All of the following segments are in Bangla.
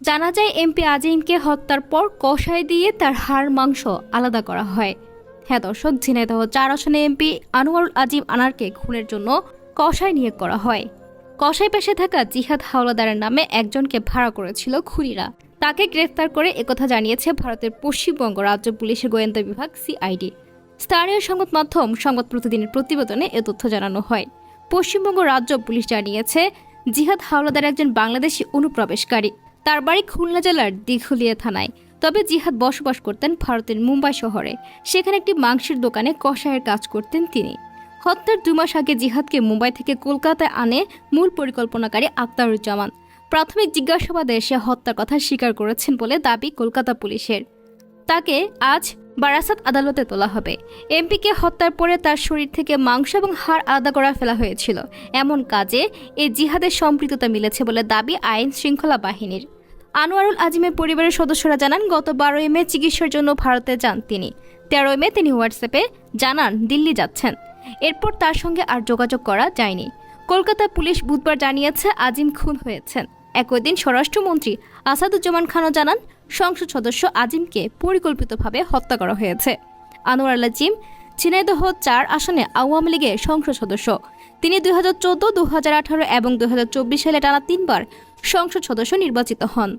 জানা যায় এমপি আজিমকে হত্যার পর কষায় দিয়ে তার হাড় মাংস আলাদা করা হয়। হ্যাঁ দর্শক, ঝিনাইদহ চার আসনে এমপি আনোয়ারুল আজিম আনারকে খুনের জন্য কষায় নিয়োগ করা হয়। কষায় পেশে থাকা জিহাদ হাওলাদারের নামে একজনকে ভাড়া করেছিল খুনিরা। তাকে গ্রেফতার করে একথা জানিয়েছে ভারতের পশ্চিমবঙ্গ রাজ্য পুলিশের গোয়েন্দা বিভাগ সিআইডি। স্থানীয় সংবাদ মাধ্যম সংবাদ প্রতিদিনের প্রতিবেদনে এ তথ্য জানানো হয়। পশ্চিমবঙ্গ রাজ্য পুলিশ জানিয়েছে, জিহাদ হাওলাদার একজন বাংলাদেশি অনুপ্রবেশকারী। তার বাড়ি খুলনা জেলার দিঘুলিয়া থানায়। তবে জিহাদ বসবাস করতেন ভারতের মুম্বাই শহরে। সেখানে একটি মাংসের দোকানে কষায়ের কাজ করতেন তিনি। হত্যার দু মাস আগে জিহাদকে মুম্বাই থেকে কলকাতায় আনে মূল পরিকল্পনাকারী আক্তারুজ্জামান। প্রাথমিক জিজ্ঞাসাবাদে সে হত্যার কথা স্বীকার করেছেন বলে দাবি কলকাতা পুলিশের। তাকে আজ বারাসাত আদালতে তোলা হবে। এমপিকে হত্যার পরে তার শরীর থেকে মাংস এবং হাড় আলাদা করা ফেলা হয়েছিল। এমন কাজে এই জিহাদের সম্পৃক্ততা মিলেছে বলে দাবি আইন শৃঙ্খলা বাহিনীর। আনোয়ারুল আজিমের পরিবারের সদস্যরা জানান, গত বারোই মে চিকিৎসার জন্য ভারতে যান তিনি। তেরোই মে তিনি হোয়াটসঅ্যাপে জানান, দিল্লি যাচ্ছেন। এরপর তার সঙ্গে আর যোগাযোগ করা যায়নি। কলকাতা পুলিশ বুধবার জানিয়েছে, আজিম খুন হয়েছেন। একই দিন স্বরাষ্ট্রমন্ত্রী আসাদুজ্জামান খানও জানান, সংসদ সদস্য আজিমকে পরিকল্পিতভাবে হত্যা করা হয়েছে। আনোয়ার আজিম ঝিনাইদহ চার আসনে আওয়ামী লীগের সংসদ সদস্য। তিনি দুই হাজার চোদ্দ আঠারো এবং দুই চব্বিশ সালে টানা তিনবার সংসদ সদস্য নির্বাচিত হন।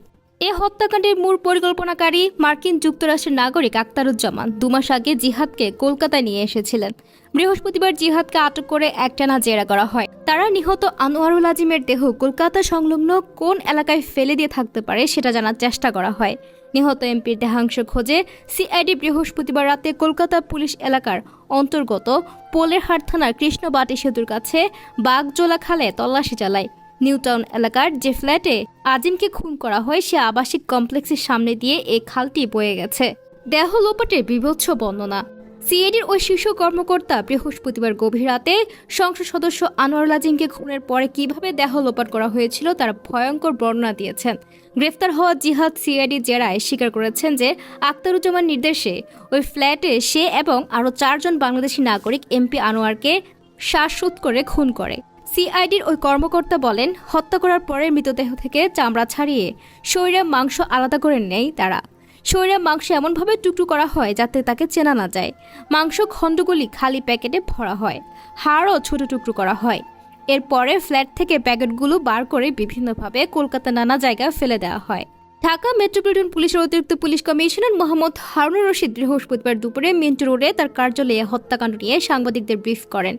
এ হত্যাকাণ্ডের মূল পরিকল্পনাকারী মার্কিন যুক্তরাষ্ট্রের নাগরিক আক্তারুজ্জামান দুমাস আগে জিহাদকে কলকাতায় নিয়ে এসেছিলেন। বৃহস্পতিবার জিহাদকে আটক করে একটানা জেরা করা হয়। তারা নিহত আনোয়ারুল আজিমের দেহ কলকাতা সংলগ্ন কোন এলাকায় ফেলে দিয়ে থাকতে পারে সেটা জানার চেষ্টা করা হয়। নিহত এমপির দেহাংশ খোঁজে সিআইডি বৃহস্পতিবার রাতে কলকাতা পুলিশ এলাকার অন্তর্গত পোলেরহাট থানার কৃষ্ণবাটি সেতুর কাছে বাগজোলা খালে তল্লাশি চালায়। নিউটাউন এলাকার যে ফ্ল্যাটে আজিমকে খুন করা হয়, সে আবাসিক কমপ্লেক্সের সামনে দিয়ে এই খালটি বয়ে গেছে। দেহ লোপাটের বিভৎস বর্ণনা। সিএডির ওই শীর্ষ কর্মকর্তা বৃহস্পতিবার গভীর রাতে সংসদ সদস্য আনোয়ার আজিমকে খুনের পরে কীভাবে দেহ লোপাট করা হয়েছিল তার ভয়ঙ্কর বর্ণনা দিয়েছেন। গ্রেফতার হওয়া জিহাদ সিআইডি জেরায় স্বীকার করেছেন যে আক্তারুজ্জামান নির্দেশে ওই ফ্ল্যাটে সে এবং আরও চারজন বাংলাদেশি নাগরিক এমপি আনোয়ারকে শ্বাসরোধ করে খুন করে। সিআইডির ওই কর্মকর্তা বলেন, হত্যা করার পরে মৃতদেহ থেকে চামড়া ছাড়িয়ে শরীরে মাংস আলাদা করে নেয় তারা। শরীরে মাংস এমনভাবে টুকরো করা হয় যাতে তাকে চেনা না যায়। মাংস খণ্ডগুলি খালি প্যাকেটে ভরা হয়। হাড়ও ছোট টুকরো করা হয়। এরপরে ফ্ল্যাট থেকে প্যাকেটগুলো বার করে বিভিন্নভাবে কলকাতা নানা জায়গায় ফেলে দেওয়া হয়। ঢাকা মেট্রোপলিটন পুলিশের অতিরিক্ত পুলিশ কমিশনার মোহাম্মদ হারুনুর রশিদ বৃহস্পতিবার দুপুরে মিন্টু রোডে তার কার্যালয়ে হত্যাকাণ্ড নিয়ে সাংবাদিকদের ব্রিফ করেন।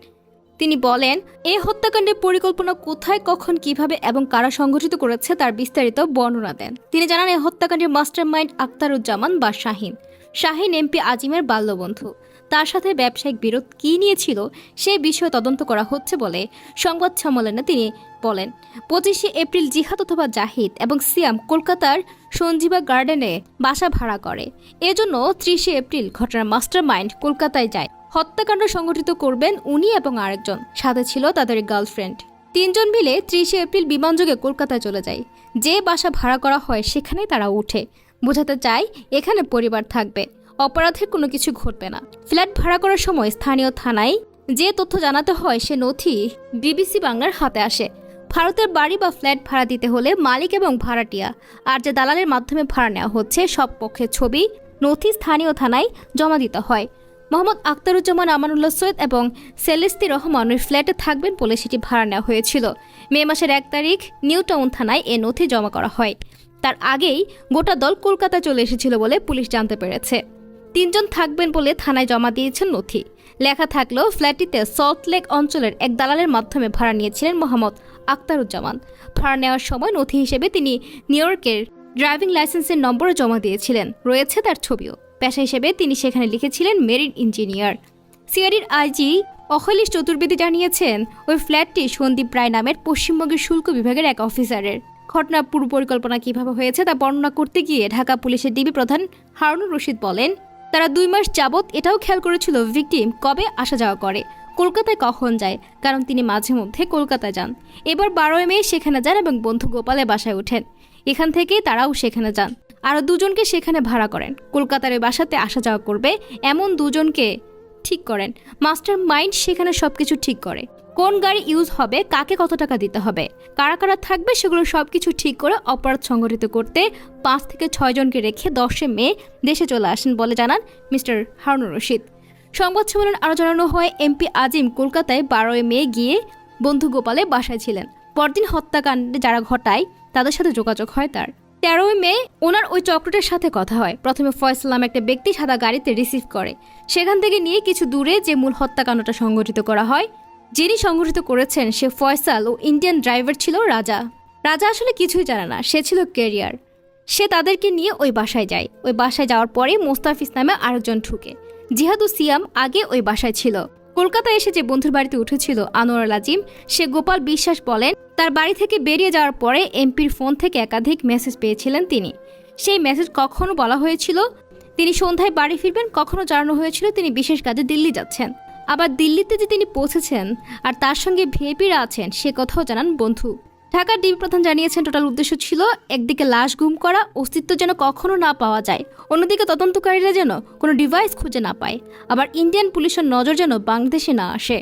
তিনি বলেন এই হত্যাকাণ্ডের পরিকল্পনা কোথায়, কখন, কীভাবে এবং কারা সংগঠিত করেছে তার বিস্তারিত বর্ণনা দেন। তিনি জানান এই হত্যাকাণ্ডের মাস্টার মাইন্ড আক্তারুজ্জামান বা শাহিন। শাহিন এমপি আজিমের বাল্যবন্ধু। তার সাথে ব্যবসায়িক বিরোধ কী নিয়েছিল সে বিষয়ে তদন্ত করা হচ্ছে বলে সংবাদ সম্মেলনে তিনি বলেন, পঁচিশে এপ্রিল জিহাদ অথবা জাহিদ এবং সিয়াম কলকাতার সঞ্জীবা গার্ডেনে বাসা ভাড়া করে। এজন্য ত্রিশে এপ্রিল ঘটনার মাস্টার মাইন্ড কলকাতায় যায়। হত্যাকাণ্ড সংগঠিত করবেন উনি এবং আরেকজন। সাথে ছিল তাদের গার্লফ্রেন্ড। তিনজন মিলে ত্রিশে এপ্রিল বিমানযোগে কলকাতায় চলে যায়। যে বাসা ভাড়া করা হয় সেখানেই তারা উঠে। বোঝাতে চায়, এখানে পরিবার থাকবে। অপরাধের কোনো কিছু ঘটবে না। ফ্ল্যাট ভাড়া করার সময় স্থানীয় থানায় যে তথ্য জানাতে হয়, সে নথি বিবিসি বাংলার হাতে আসে। ভারতের বাড়ি বা ফ্ল্যাট ভাড়া দিতে হলে মালিক এবং ভাড়াটিয়া আর যে দালালের মাধ্যমে ভাড়া নেওয়া হচ্ছে সব পক্ষের ছবি নথি স্থানীয় থানায় জমা দিতে হয়। মোহাম্মদ আক্তারুজ্জামান আমানুল্লাহ সৈয়দ এবং সেলেস্তি রহমান ওই ফ্ল্যাটে থাকবেন বলে সেটি ভাড়া নেওয়া হয়েছিল। মে মাসের এক তারিখ নিউ টাউন থানায় এ নথি জমা করা হয়। তার আগেই গোটা দল কলকাতা চলে এসেছিল বলে পুলিশ জানতে পেরেছে। তিনজন থাকবেন বলে থানায় জমা দিয়েছেন নথি। লেখা থাকলেও ফ্ল্যাটটিতে সল্টলেক অঞ্চলের এক দালালের মাধ্যমে ভাড়া নিয়েছিলেন মোহাম্মদ আক্তারুজ্জামান ভাড়া নেওয়ার সময় নথি হিসেবে তিনি নিউ ইয়র্কের ড্রাইভিং লাইসেন্সের নম্বরও জমা দিয়েছিলেন। রয়েছে তার ছবিও। পেশা হিসেবে তিনি সেখানে লিখেছিলেন মেরিন ইঞ্জিনিয়ার। সিআরির আইজি অখলিশ চতুর্বেদী জানিয়েছেন, ওই ফ্ল্যাটটি সন্দীপ রায় নামের পশ্চিমবঙ্গের শুল্ক বিভাগের এক অফিসারের। ঘটনার পূর্ব পরিকল্পনা কীভাবে হয়েছে তা বর্ণনা করতে গিয়ে ঢাকা পুলিশের ডিবি প্রধান হারুনুর রশিদ বলেন, তারা দুই মাস যাবৎ এটাও খেয়াল করেছিল ভিকটিম কবে আসা যাওয়া করে, কলকাতায় কখন যায়, কারণ তিনি মাঝে মধ্যে কলকাতায় যান। এবার বারোই মে সেখানে যান এবং বন্ধু গোপালে বাসায় ওঠেন। এখান থেকে তারাও সেখানে যান। আরও দুজনকে সেখানে ভাড়া করেন। কলকাতার বাসাতে আসা যাওয়া করবে এমন দুজনকে ঠিক করেন। মাস্টার মাইন্ড সেখানে সবকিছু ঠিক করে। কোন গাড়ি ইউজ হবে, কাকে কত টাকা দিতে হবে, কারা কারা থাকবে সেগুলো সব কিছু ঠিক করে অপরাধ সংগঠিত করতে পাঁচ থেকে ছয় জনকে রেখে দশে মে দেশে চলে আসেন বলে জানান মিস্টার হারুনুর রশিদ। সংবাদ সম্মেলন আরও জানানো হয়, এমপি আজিম কলকাতায় বারোই মে গিয়ে বন্ধু গোপালে বাসায় ছিলেন। পরদিন হত্যাকাণ্ডে যারা ঘটায়, তাদের সাথে যোগাযোগ হয় তার। তেরোই মে ওনার ওই চক্রটার সাথে কথা হয়। প্রথমে ফয়সাল নামে একটা ব্যক্তি সাদা গাড়িতে রিসিভ করে। সেখান থেকে নিয়ে কিছু দূরে যে মূল হত্যাকাণ্ডটা সংগঠিত করা হয়, যিনি সংগঠিত করেছেন সে ফয়সাল ও ইন্ডিয়ান ড্রাইভার ছিল রাজা। রাজা আসলে কিছুই জানে না, সে ছিল ক্যারিয়ার। সে তাদেরকে নিয়ে ওই বাসায় যায়। ওই বাসায় যাওয়ার পরে মোস্তাফিজ নামে আরেকজন ঢুকে। জিহাদু সিয়াম আগে ওই বাসায় ছিল। কলকাতায় এসে যে বন্ধুর বাড়িতে উঠেছিল আনোয়ার আজিম সে গোপাল বিশ্বাস বলেন, তার বাড়ি থেকে বেরিয়ে যাওয়ার পরে এমপির ফোন থেকে একাধিক মেসেজ পেয়েছিলেন তিনি। সেই মেসেজ কখনো বলা হয়েছিল, তিনি সন্ধ্যায় বাড়ি ফিরবেন, কখনো জানানো হয়েছিল তিনি বিশেষ কাজে দিল্লি যাচ্ছেন। আবার দিল্লিতে যে তিনি পৌঁছেছেন আর তার সঙ্গে ভেপিরা আছেন, সে কথাও জানান বন্ধু। ঢাকার ডিবি প্রধান জানিয়েছেন, টোটাল উদ্দেশ্য ছিল একদিকে লাশ গুম করা, অস্তিত্ব যেন কখনো না পাওয়া যায়। অন্যদিকে তদন্তকারীরা যেন কোনো ডিভাইস খুঁজে না পায়। আবার ইন্ডিয়ান পুলিশের নজর যেন বাংলাদেশে না আসে।